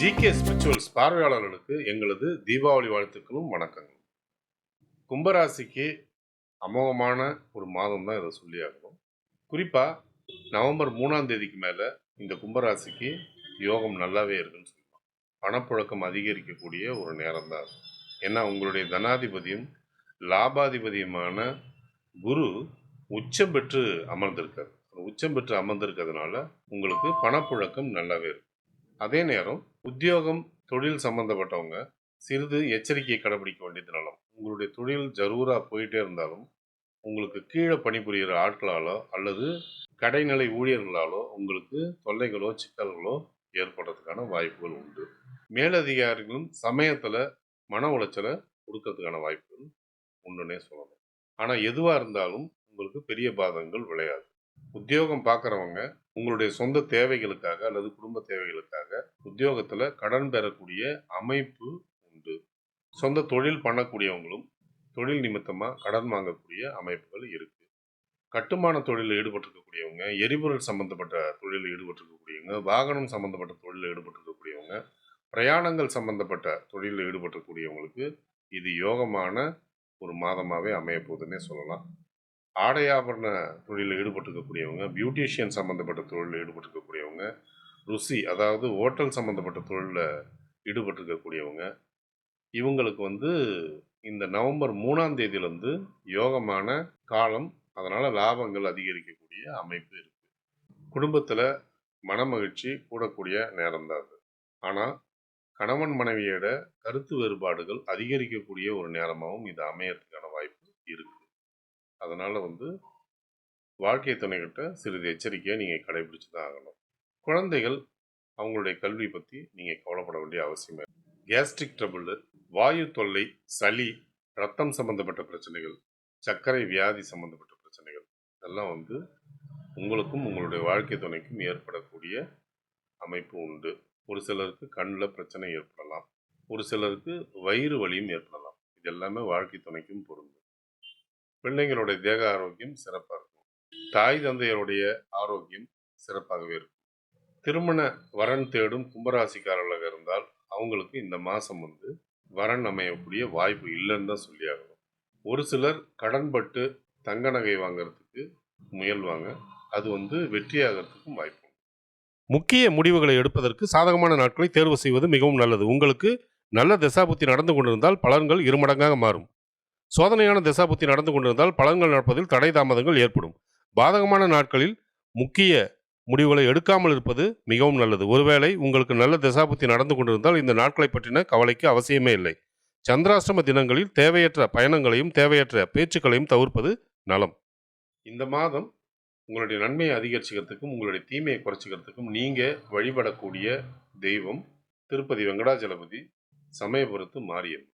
GK spirituals பார்வையாளர்களுக்கு எங்களது தீபாவளி வாழ்த்துக்களும் வணக்கங்களும். கும்பராசிக்கு அமோகமான ஒரு மாதம் தான் இதை சொல்லி ஆகணும். குறிப்பாக நவம்பர் மூணாம் தேதிக்கு மேலே இந்த கும்பராசிக்கு யோகம் நல்லாவே இருக்குன்னு சொல்லலாம் பணப்புழக்கம் அதிகரிக்கக்கூடிய ஒரு நேரம் தான் இருக்கும் ஏன்னா உங்களுடைய தனாதிபதியும் லாபாதிபதியுமான குரு உச்சம் பெற்று அமர்ந்திருக்கார். உச்சம் பெற்று அமர்ந்திருக்கிறதுனால உங்களுக்கு பணப்புழக்கம் நல்லாவே இருக்கும். அதே நேரம் உத்தியோகம் தொழில் சம்பந்தப்பட்டவங்க சிறிது எச்சரிக்கையை கடைபிடிக்க வேண்டியது நலம். உங்களுடைய தொழில் ஜரூராக போயிட்டே இருந்தாலும் உங்களுக்கு கீழே பணிபுரிகிற ஆட்களாலோ அல்லது கடைநிலை ஊழியர்களாலோ உங்களுக்கு தொல்லைகளோ சிக்கல்களோ ஏற்படுறதுக்கான வாய்ப்புகள் உண்டு. மேலதிகாரிகளும் சமயத்தில் மன உளைச்சலை கொடுக்கறதுக்கான வாய்ப்புகள் உண்டுன்னே சொல்லணும் ஆனால் எதுவாக இருந்தாலும் உங்களுக்கு பெரிய பாதங்கள் விளையாது. உத்தியோகம் பார்க்குறவங்க உங்களுடைய சொந்த தேவைகளுக்காக அல்லது குடும்ப தேவைகளுக்காக உத்தியோகத்தில் கடன் பெறக்கூடிய அமைப்பு உண்டு. சொந்த தொழில் பண்ணக்கூடியவங்களும் தொழில் நிமித்தமாக கடன் வாங்கக்கூடிய அமைப்புகள் இருக்கு. கட்டுமான தொழிலில் ஈடுபட்டிருக்கக்கூடியவங்க எரிபொருள் சம்பந்தப்பட்ட தொழிலில் ஈடுபட்டிருக்கக்கூடியவங்க வாகனம் சம்பந்தப்பட்ட தொழிலில் ஈடுபட்டிருக்கக்கூடியவங்க பிரயாணங்கள் சம்பந்தப்பட்ட தொழிலில் ஈடுபட்டிருக்கக்கூடியவங்களுக்கு இது யோகமான ஒரு மாதமாகவே அமையப்போகுதுன்னே சொல்லலாம். ஆடை ஆபரண தொழிலில் ஈடுபட்டிருக்கக்கூடியவங்க பியூட்டிஷியன் சம்மந்தப்பட்ட தொழிலில் ஈடுபட்டிருக்கக்கூடியவங்க ருசி அதாவது ஹோட்டல் சம்மந்தப்பட்ட தொழிலில் ஈடுபட்டிருக்கக்கூடியவங்க இவங்களுக்கு வந்து இந்த நவம்பர் மூணாம் தேதியிலேருந்து யோகமான காலம் அதனால் லாபங்கள் அதிகரிக்கக்கூடிய அமைப்பு இருக்குது குடும்பத்தில் மனமகிழ்ச்சி கூடக்கூடிய நேரம் தான் அது. ஆனால் கணவன் மனைவியோட கருத்து வேறுபாடுகள் அதிகரிக்கக்கூடிய ஒரு நேரமாகவும் இது அமையறதுக்கான வாய்ப்பு இருக்குது அதனால் வந்து வாழ்க்கை துணைகிட்ட சிறிது எச்சரிக்கையை நீங்கள் கடைபிடிச்சு தான் ஆகணும். குழந்தைகள் அவங்களுடைய கல்வி பற்றி நீங்கள் கவலைப்பட வேண்டிய அவசியம் கேஸ்ட்ரிக் ட்ரபிள் வாயு தொல்லை சளி ரத்தம் சம்பந்தப்பட்ட பிரச்சனைகள் சர்க்கரை வியாதி சம்பந்தப்பட்ட பிரச்சனைகள் இதெல்லாம் வந்து உங்களுக்கும் உங்களுடைய வாழ்க்கை துணைக்கும் ஏற்படக்கூடிய அமைப்பு உண்டு. ஒரு சிலருக்கு கண்ணில் பிரச்சனை ஏற்படலாம். ஒரு சிலருக்கு வயிறு வலியும் ஏற்படலாம். இது எல்லாமே வாழ்க்கை துணைக்கும் பொருந்தும். பிள்ளைங்களுடைய தேக ஆரோக்கியம் சிறப்பாக இருக்கும். தாய் தந்தையருடைய ஆரோக்கியம் சிறப்பாகவே இருக்கும். திருமண வரன் தேடும் கும்பராசிக்காரர்களாக இருந்தால் அவங்களுக்கு இந்த மாதம் வந்து வரன் அமையக்கூடிய வாய்ப்பு இல்லைன்னு தான் சொல்லி ஆகணும். ஒரு சிலர் கடன்பட்டு தங்க நகை வாங்குறதுக்கு முயல்வாங்க. அது வந்து வெற்றியாகிறதுக்கும் வாய்ப்பு முக்கிய முடிவுகளை எடுப்பதற்கு சாதகமான நாட்களை தேர்வு செய்வது மிகவும் நல்லது. உங்களுக்கு நல்ல திசாபுத்தி நடந்து கொண்டிருந்தால் பலன்கள் இருமடங்காக மாறும். சோதனையான திசாபுத்தி நடந்து கொண்டிருந்தால் பலன்கள் நடப்பதில் தடை தாமதங்கள் ஏற்படும். பாதகமான நாட்களில் முக்கிய முடிவுகளை எடுக்காமல் இருப்பது மிகவும் நல்லது. ஒருவேளை உங்களுக்கு நல்ல திசாபுத்தி நடந்து கொண்டிருந்தால் இந்த நாட்களை பற்றின கவலைக்கு அவசியமே இல்லை. சந்திராஷ்டம தினங்களில் தேவையற்ற பயணங்களையும் தேவையற்ற பேச்சுக்களையும் தவிர்ப்பது நலம். இந்த மாதம் உங்களுடைய நன்மையை அதிகரிச்சுக்கிறதுக்கும் உங்களுடைய தீமையை குறைச்சிக்கிறதுக்கும் நீங்கள் வழிபடக்கூடிய தெய்வம் திருப்பதி வெங்கடாஜலபதி சமயபுரத்து மாரியம்மன்.